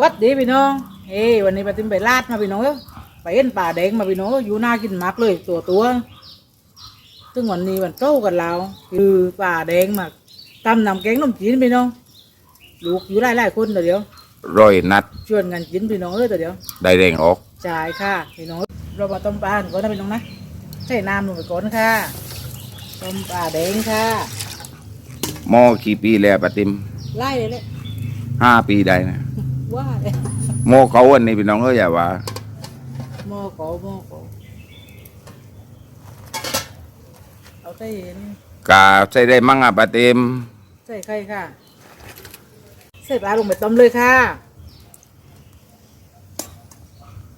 วัดดีพี่น้อง เฮ้วันนี้ปาติมไปลาดมาพี่น้องเอ้ยไปเห็นป่าแดงมาพี่น้องเอ้ยอยู่น่ากินมากเลยตัวตัวซึ่งวันนี้วันโต้กันเราคือป่าแดงมาตำนำแกงนมจีนพี่น้องลูกอยู่หลายหลายๆคนเดี๋ยวร้อยนัดชวนกันกินพี่น้องเอ้ยเดี๋ยวได้แรงออกจ่ายค่ะพี่น้องเรามาต้มปลาก่อนนะพี่น้องนะใส่น้ำลงไปก่อนค่ะต้มปลาแดงค่ะหม้อกี่ปีแล้วปะติมไล่เลยเลยห้าปีได้นะ ว่าเลยหม้อเขาอันนี้พี่น้องเอ้ยอย่าว่าหม้อโกหม้อโกเอาใส่นี่กาใส่ได้มั่งอะปะติมใส่ไข่ค่ะ ใส่ปลาลงไปต้มเลยค่ะ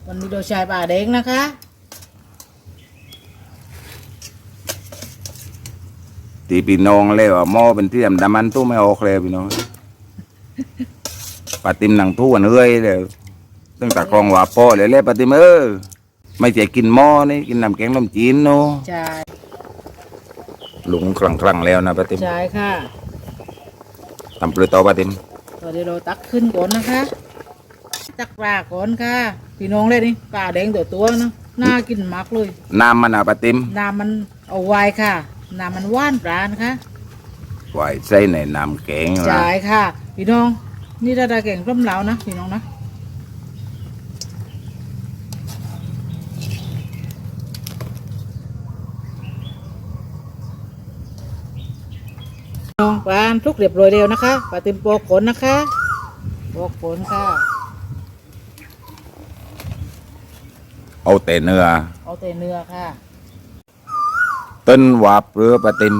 วันนี้เราใช้ปลาแดงนะคะ ตีพี่น้องเลยว่าหม้อเป็นที่ดำดำมันตู้ไม่ออกเลยพี่น้อง ปะติมหนังตู้อันเอ้ยเลยตั้งแต่กองว่าพ่อเลยเลยปะติมเออไม่ใช่กินหม้อนี่กินน้ำแกงลมจีนเนาะใช่หลงคลังคลังๆแล้วนะปะติมใช่ค่ะทำปลือต่อปะติมตอนนี้เราตักขึ้นก่อนนะคะ ตักปลาก่อนค่ะพี่น้องเลยนี่ปลาแดงตัวตัวๆนะน่ากินมากเลยน้ำมันอะปะติมน้ำมันเอาไว้ค่ะน้ำมันว่านปลานะคะไหวใส่ในน้ำแกงนะจ่ายค่ะ พี่น้อง นี่ถ้าได้แก่งร่มเหลานะพี่น้องนะน้องปลาทุกเรียบร้อยเร็วนะคะปลาติมโปอกผลนะคะโปอกผลค่ะ เอาแต่เนื้อเอาแต่เนื้อค่ะ ต้นวาบเรือปะติม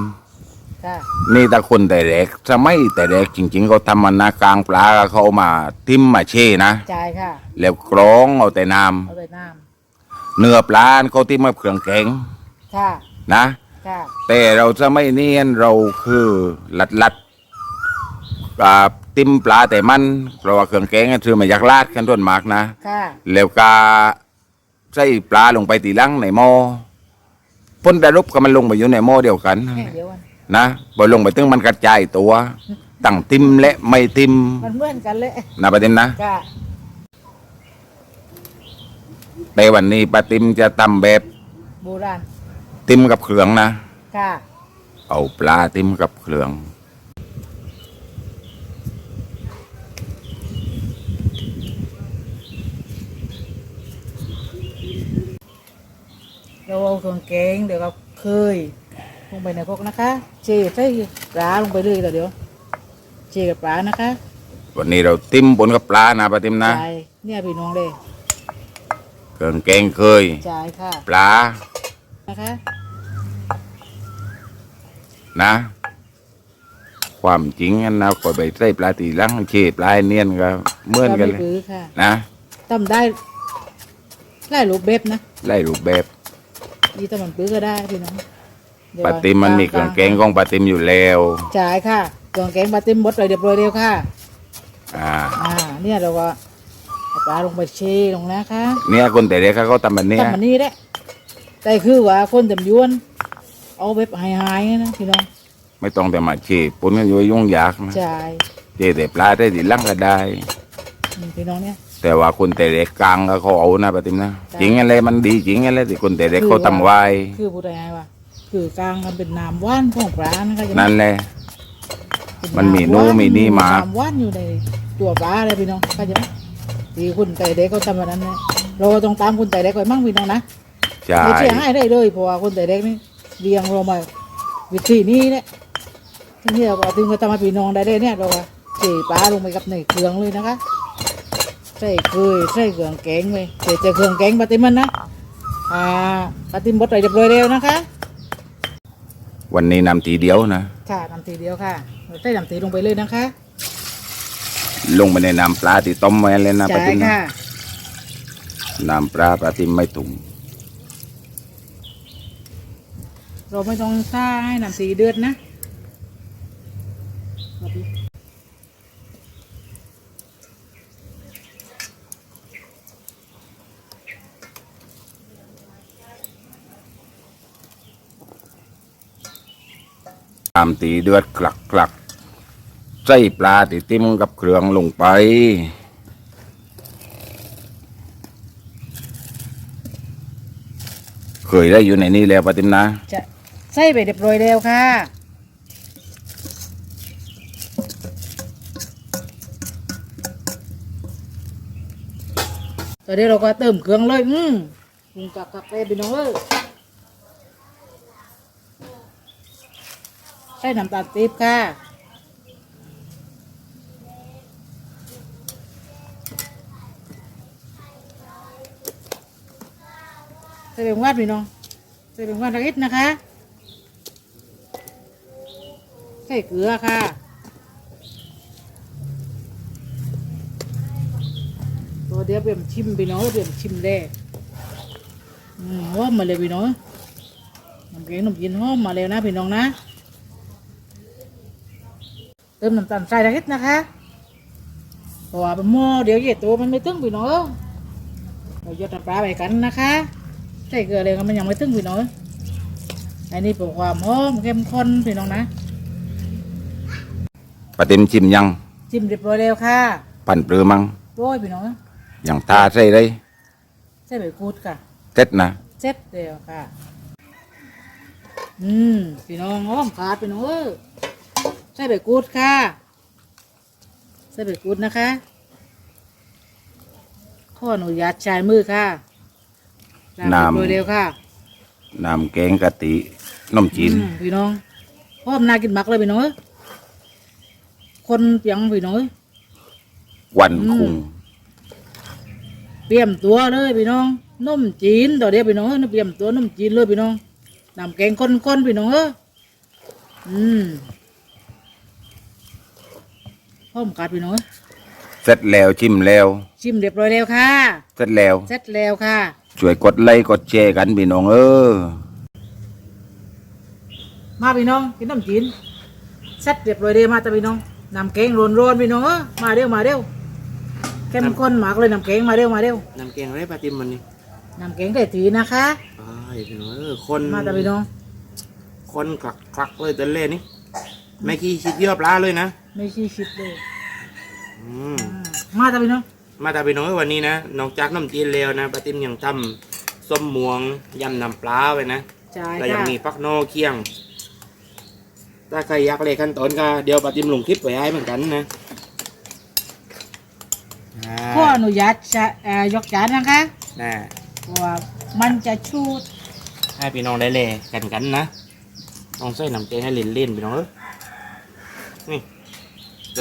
ค่ะนี่ตาคนแต่แรกสมัยแต่แรกจริง ๆ เขาทำมันนะกลางปลาเขาเอามาทิมมาเช่นะจ่ายค่ะ แล้วกรองเอาแต่น้เอาแต่น้ำเนื้อปลาเขาทิมมาเครื่องแกงำค่ะนะ ค่ะแต่เราสมัยนี้เราคือลัดลัดปลาติมปลาแต่มันเพราะว่าเครื่องแกงก็คือมาจากลาดกันต้นมากนะ ค่ะแล้วก็ใส่ปลาลงไปตีหลังในหม้อพ้นดารุบก็มันลงไปอยู่ในหม้อเดียวกันแค่เดียวกัน นะพอลงไปถึงมันกระจายตัวตั้งติมและไม่ติมมันเหมือนกันเลยนะปาติมนะค่ะแต่วันนี้ปาติมจะทำแบบโบราณติมกับเครื่องนะค่ะเอาปลาติมกับเครื่องเราเอาเครื่องแกงเดี๋ยวเราเคย ลงไปในพวกนะคะ เจีใส่ปลาลงไปเลยเดี๋ยว เจีกับปลานะคะ วันนี้เราติมบนกับปลานะปาติมนะจ่ายเนี่ยพี่น้องเลยเครื่องแกงเคยจ่ายค่ะ ปลา นะคะ นะ ความจริงอันนะก็ไปใส่ปลาตีหลังเชปลาให้เนียนก็เหมือนกันไม่เลยปื้อค่ะนะทำได้ไล่รูปเบบนะไล่รูปแบบยี่ถ้ามันปื้อก็ได้พี่น้องเดี๋ยว ปาติมมันมีเครื่องแกงของปาติมอยู่แล้วจ่ายค่ะเครื่องแกงปลาติมหมดเลยเรียบร้อยเร็วค่ะ อ่า อ่า เนี่ยเราก็เอาปลาลงไปเชลงนะคะเนี่ยคนแต่เด็กเขาทำแบบเนี้ยทำมันนี้แหละแต่คือว่าคนจำยวน เอาแบบหายๆนะพี่น้องไม่ต้องแต่มาเชปนกันอยู่ยุ่งยากนะจ่ายเจแต่ปลาได้ตีหลังก็ได้นี่พี่น้องเนี่ยแต่ว่าคนแต่เด็กกลางก็เขาเอานะปาติมนะจ้ะจริงอะไรมันดีจริงอะไรที่คนแต่เด็กคือเขาทำไว้คือพูดง่ายๆว่า คือกลางมันเป็นน้ำว่านของปลานะคะจะนั่นแหละ เป็มันมีำนู่ว่านมีนี่มา น้ำว่านอยู่ในตัวปลาเลยพี่น้องเข้าใจไหมที่คุณไต่เด็กเขาทำแบบนั้นเนี่ยเราก็ต้องตามคุณไต่เด็กไปมั่งพี่น้องนะใช่ไม่เชื่อให้ได้เลยเพราะว่าคุณไต่เด็กนี่เรียงเรามาวิธีนี้เนี่ยที่นี่เราก็ถึงจะทำให้พี่น้องได้เลยเนี่ยเราก็เจีปลาลงไปกับในเครื่องเลยนะคะ ใส่เคยใส่เครื่องแกงเลยเดี๋ยวจะเครื่องแกงปลาติมมันนะ อ่าปลาติมบดเลยเรียบร้อยแล้วนะคะ วันนี้นำทีเดียวนะ ค่ะน้ำตีเดียวค่ะใส่น้ำตีลงไปเลยนะคะ ลงไปในน้ำปลาที่ต้มไว้เลยนะปาจ่ายติมนะค่ะ น้ำปลาปลาติมไม่ถุงเราไม่ต้องซ่าให้น้ำตีเดือดนะามตีเดือดกลักกลักใส่ปลาติติมกับเครื่องลงไป เคยได้อยู่ในนี้แล้วปะติมนะจะใส่ไปเรียบร้อยแล้วค่ะตอนนี้เราก็เติมเครื่องเลย อืมปรุงกับกาแฟไปน้องเลย ใส่น้ำตาลปี๊บค่ะใส่เป็นวาดพี่น้องใส่เป็นวาดละเอียดนะคะใส่เกลือค่ะตัวเดียวเปลี่ยนชิมพี่น้องเปลี่ยนชิมได้อืมหอมมาเลยพี่น้องน้ำแกงน้ำยินหอมมาแล้วนะพี่น้องนะ เติมน้ำตาลทรายละเอียดนะคะเพราะว่าเป็นหม้อเดี๋ยวเหยียดตัวมันไม่ตึงพี่น้องเราหยดน้ำปลาไปกันนะคะใส่เกลือเลยก็มันยังไม่ตึงพี่น้องอันนี้เป็นความหอมเข้มข้นพี่น้องนะปาติมชิมยังจิ้มเรียบร้อยแล้วค่ะ ปั่นเปลือมังโร้อยพี่น้องอย่างทาใส่เลยใส่ใบกูดค่ะเซ็ตนะเซ็ตเดียวค่ะ อืมพี่น้องหอมขาดพี่น้องเออใส่ใบกูดค่ะใส่ใบกูดนะคะข้ออนุญาตใช้มือค่ะล้างเรียบร้อยแล้วค่ะน้ำแกงกะทินมจีนอืมพี่น้องหอมน่ากินมักเลยพี่น้องเอ้ยคนเปียงพี่น้องเอ้ยวันอืมคุงเตรียมตัวเลยพี่น้องนมจีนต่อเดียวพี่น้องเอ้ยเตรียมตัวนมจีนเลยพี่น้องน้ำแกงข้นๆพี่น้องเอ้ยอืม หอมกัดพี่น้องเอ้ยเสร็จแล้วชิมแล้ว ชิมเรียบร้อยแล้วค่ะ เสร็จแล้ว เสร็จแล้วค่ะ ช่วยกดไลค์กดแชร์กันพี่น้องเออ มาพี่น้องกินนมจีนเสร็จเรียบร้อยเดียวมาแต่พี่น้องน้ำแกงร้อนๆพี่น้องเอ้ยมาเร็วมาเร็วเข้มข้นมากเลยน้ำแกงมาเร็วมาเร็วน้ำแกงอะไรปลาติมมันนี่น้ำแกงไก่ตีนะคะอ้ายพี่น้องเออคนมาแต่พี่น้องคนคลักคลักเลยเต้นเล่นี่ไม่ขี้ชิดเยื่อปลาเลยนะ ไม่ชี้ชิดเลยอืมมาแต่พี่น้องมาแต่พี่น้องเอ้ยวันนี้นะนอกจากน้ำจีนแล้วนะปลาติมยังทำส้มม่วงยำน้ำปลาไว้นะ จ่ายแล้วยังค่ะมีปักโนเคียง ถ้าใครอยากเลยขั้นตอนก็เดี๋ยวปลาติมลงคลิปไว้ให้เหมือนกันนะอ่าขออนุญาตจะเอ่อยกจานนะคะน่ะเพราะว่ามันจะชูดให้พี่น้องได้เลยกันกันนะลองใส่น้ำแกงให้เล่นเล่นๆพี่น้องเอ้ยนี่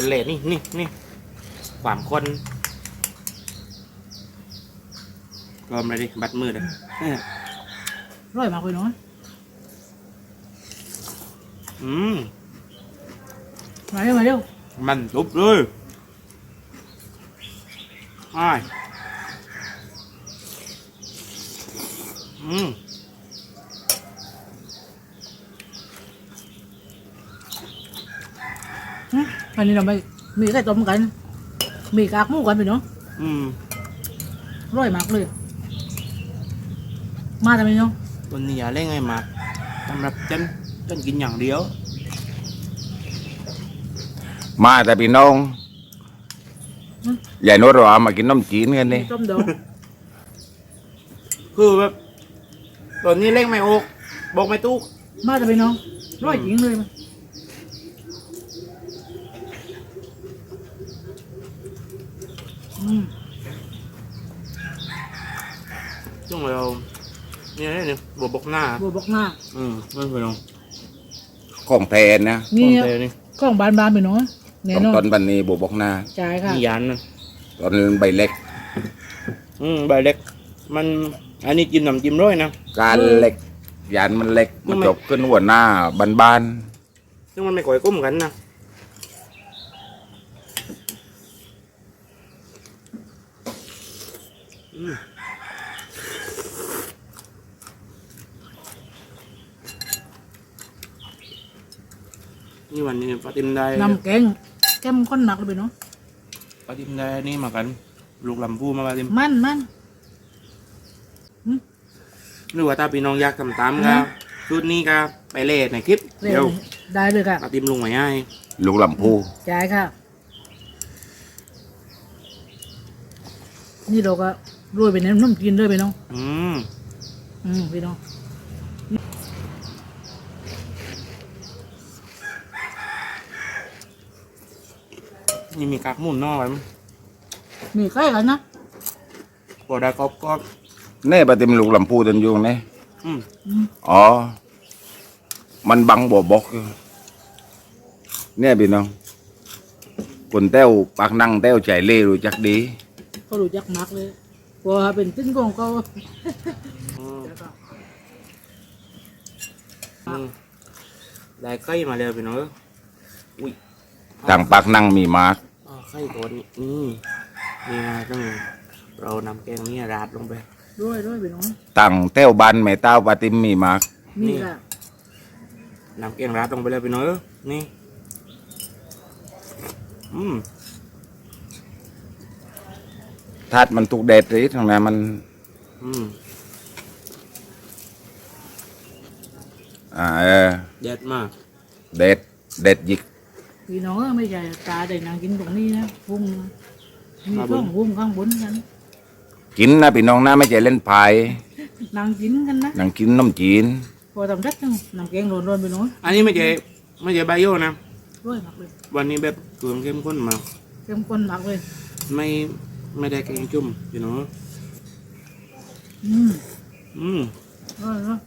จนเละนี่นี่นี่ความคนรอมเลยดิ บัดมือเลยร่อยมากพี่น้องอืม มาเร็วมาเร็วมันลุบเลยอ้ายอืม อันนี้เราไม่มีไก่ต้มกัน มีกากหมูกันพี่น้องอืมร่อยมากเลย มาแต่พี่น้องวันนี้อย่าเล่นไงมากสำหรับฉันฉันกินอย่างเดียว มาแต่พี่น้องใหญ่โนตเราเอามากินนมจีนกันนี่มีต้มดองคือแบบตอนนี้เล่งไม่ออกบอกไม่ตุกมาแต่พี่น้องร่อยจริงเลยมันอืม ช่วงเราเนี่ยเนี่ยบวบกหน้า บัวบอกหน้าอืมไม่เป็นไรของแทนนะนี่โอเคนี่กล้องบานบานๆพี่น้องแน่ต้องนอนต้นบันนี้บุบอกหน้า จ่ายค่ะนี่ยันนะต้นใบเล็ก อืมใบเล็ก มัน อันนี้จิ้มน้ำจิ้มร้อยนะ การเล็กยันมันเล็ก มันทำไม จบขึ้นหัวหน้าบานซึ่งมันไม่ค่อยกุ้มกันนะ นี่วันนี้ปาติมได้น้ำแกงแก้มข้นหนักเลยพี่น้องปาติมได้นี่มากัน ลูกลำพูมาปาติมมันมันหรือว่าถ้าพี่น้องอยากทำตามอืก็มชุดนี้ก็ไปเล่ในคลิปเร็เดี๋ยววได้เลยค่ะปาติมลงไว้ให้ๆลูกลำพูจ่ายค่ะนี่เราก็รวยไปในน้ำกินด้วยพี่น้องอืมอืมพี่น้อง นี่มีกากหมุนเนอกไว้มั้ยมีใกล้กันนะพอได้กรอบกรอบเน่ปฏิมลูกลำพูตันยุงเนี่ยอืมอืมอ๋อ มันบังบ่บกอยู่เนี่ยพี่น้องคนแต้วปากนั่งแต้วใจเล่รู้จักดี เขารู้จักมักเลยเพราะว่าเป็นติ้นของเขาอืมอืมได้ไข่มาแล้วพี่น้องเอ้ยอุ้ยต่างปากนั่งมีมากอ่า ไข่ตัวนี้นี่นี่นะต้องเรานำแกงนี้ราดลงไปด้วยด้วยไปน้องต่างแต้วบันไม่เต้าปฏิมมีมากนี่ค่ะนำแกงราดลงไปเลยพี่น้องเอ้ยนี่อืมธาตุมันถูกแดดรีทางนั้นมัน อืมอ่าเออเด็ดมาก เด็ด เด็ดยิก พี่น้องไม่ใช่ตาแต่นางกินตรงนี้นะพุงมีช่องพุงข้างบนกันกินนะพี่น้องนะไม่ใช่เล่นพายนางกินกันนะนังกินน้ำจีนพอทำรัดนึงนำแกงโดนๆไปน้องอันนี้ไม่ใช่ไม่ใช่ใบโยนะด้วยมักเลยวันนี้แบบเครื่องเข้มข้นมากเข้มข้นมักเลยไม่ไม่ได้แกงจุ่มพี่น้องอืมอืมด้วยด้วย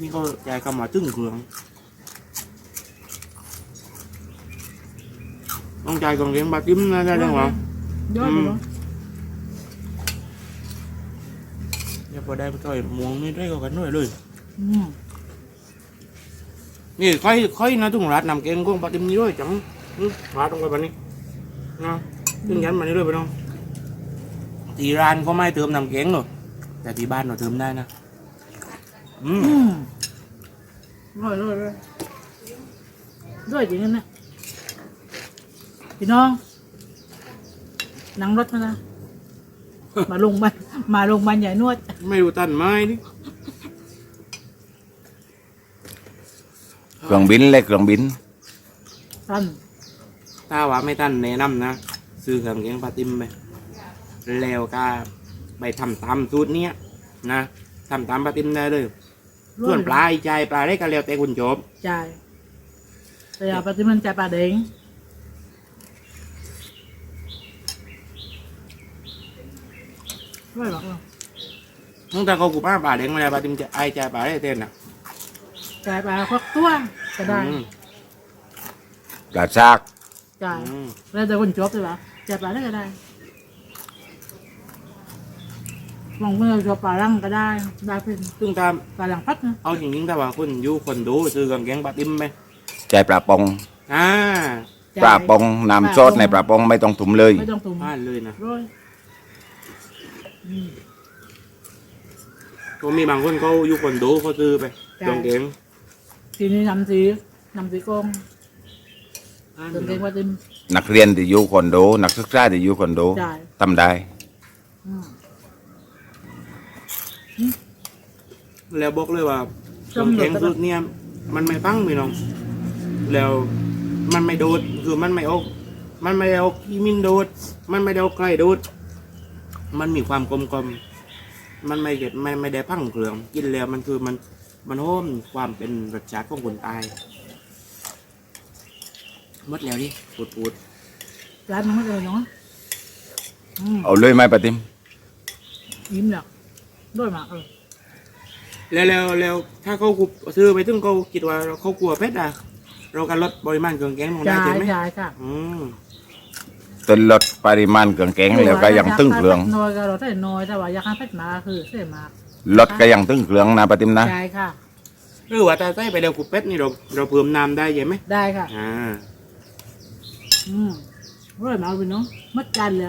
นี่ก็ใจคำว่าตึ้งเครื่อง ต้องใจกองเลี้ยงบาจิ้มนะได้ยังวะด้วยไปน้องอย่าพอได้ไปต่อยมวงนี่ได้ก็กันด้วยเลยอืมนี่ค่อยค่อยนะตุ้งรัดนำแกงกุ้งบาจิ้มนี่ด้วยจังอืมรัดลงไปแบบนี้นะตึ้งยันมานี่ด้วยไปน้องตีร้านก็ไม่เติมนำแกงหรอกแต่ที่บ้านเราเติมได้นะอืมอืมด้วยด้วยด้วยด้วยจริงๆนะ พี่น้องนั่งรถมานะมาลงมามาลงมาลใหญ่นวด ไม่รู้ตันไม้นี่เครื่องบินเลยเครื่องบินท่านถ้าว่าไม่ตันแนะนำนะซื้อเครื่องแกงปลาติมไปแล้วก็ไปทำตามสูตรเนี้ยนะทำตามปลาติมได้เลยส่วนปลาอีใจปลาได้ก็แล้วแต่คุณโจบจ่ายแต่อย่าปฏิมันจ่ายปลาเด้ง ด้วยหรอกตั้งแต่เขากูป้าปลาเด้งมาแล้วปลาติมจะไอใจปลาได้เต้นอะจ่ายปลาควักตัวก็ได้อืมปลาซากจ่ายอืมแล้วแต่คนจบใช่ปะจ่ายปลาได้ก็ได้บางคนเราจบปลาลังก็ได้ได้เป็นซึ่งถ้าปลาลังพัดนะเอาจริงๆถ้าว่าคุณอยู่คนดูซื้อเครื่องแกงปลาติมไปใจปลาปองอ่าปลาปองน้ำซอสในปลาปองไม่ต้องถุมเลย ไม่ต้องตุ่มพลาดเลยนะ ร้อยอืม ก็มีบางคนเขาอยู่คนดูเขาซื้อไปเครื่องแกงทีนี้นำสีนำสีกองอ่าเติมเองว่าเต็ม นักเรียนที่อยู่คอนโด นักศึกษาที่อยู่คอนโดจ่ายทำได้ อืม แล้วบอกเลยว่าเครื่องแกงสูตรเนี่ยมันไม่พังพี่น้อง แล้วมันไม่โดดคือมันไม่เอามันไม่เอาขี้มินโดด มันไม่ได้เอาไก่โดด มันมีความกลมกลมๆมันไม่เก็ดไม่ไม่ได้พังเครื่อง กินแล้วมันคือมันมันโฮมความเป็นรสชาติของคนตายหมดแล้วดิปูดปูดร้านมันไม่เลยเนาะอืมเอาเลยไหมปาติมยิ้มหลักด้วยมากเออแล้วแล้วแล้วถ้าเขากูซื้อไปถึงเขาคิดว่าเขากลัวเพชรอะ เรากันลดปริมาณเครื่องแกงลงได้จ่ายใช่ไหมจ่ายค่ะ อืม ต้นลดปริมาณเครื่องแกงแล้วก็ยังตึ้งเครื่องน้อยก็เราได้น้อยแต่ว่าอยากให้เพชรมาคือเสียมากลดก็ยังตึ้งเครื่องนะปาติมนะจ่ายค่ะหรือว่าถ้าใส่ไปแล้วกูเป็ดนี่เราเราเพิ่มน้ำได้ใช่ไหมได้ค่ะอ่าอืมร้อยมากพี่น้องมัดกันเลย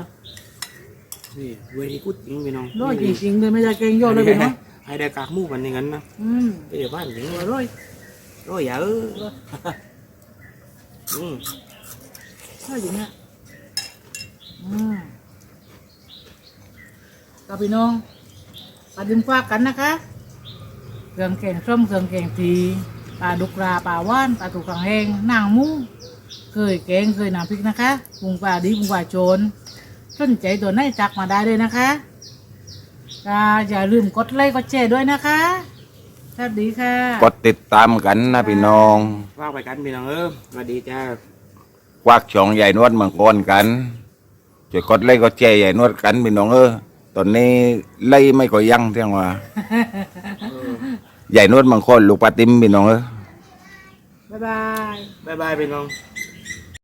นี่เวทีกูดจริงพี่น้องร้อยจริงๆเลยไม่ได้เก่งโยนเลยพี่น้องให้ได้กากหมูกันอย่างนั้นนะอืมเดี๋ยวบ้านจริงร้อยร้อยอย่าเอออืมร้อยอย่างเงี้ย อืมกับพี่น้องปลาดินฟ้ากันนะคะ เครื่องแกงส้มเครื่องแกงทีปลาดุกราปลาว่านปลาถูกขังแห้งนางมุ้งเคยแกงเคยน้ำพริกนะคะปรุงปลาดีปรุงปลาโจรสนใจตัวไหนจักมาได้เลยนะคะก็อย่าลืมกดไลค์กดแชร์ด้วยนะคะสวัสดีค่ะ กดติดตามกันนะพี่น้องว่าไปกันพี่น้องเออสวัสดีจ้า ควักช่องใหญ่นวดมังกรกัน ช่วยกดไล่กดแจใหญ่นวดกันพี่น้องเออตอนนี้ไล่ไม่ก็ยังเที่ยงว่าใหญ่นวดมังกรลูกปลาติมพี่น้องเออบ๊ายบายบ๊ายบายพี่น้องบ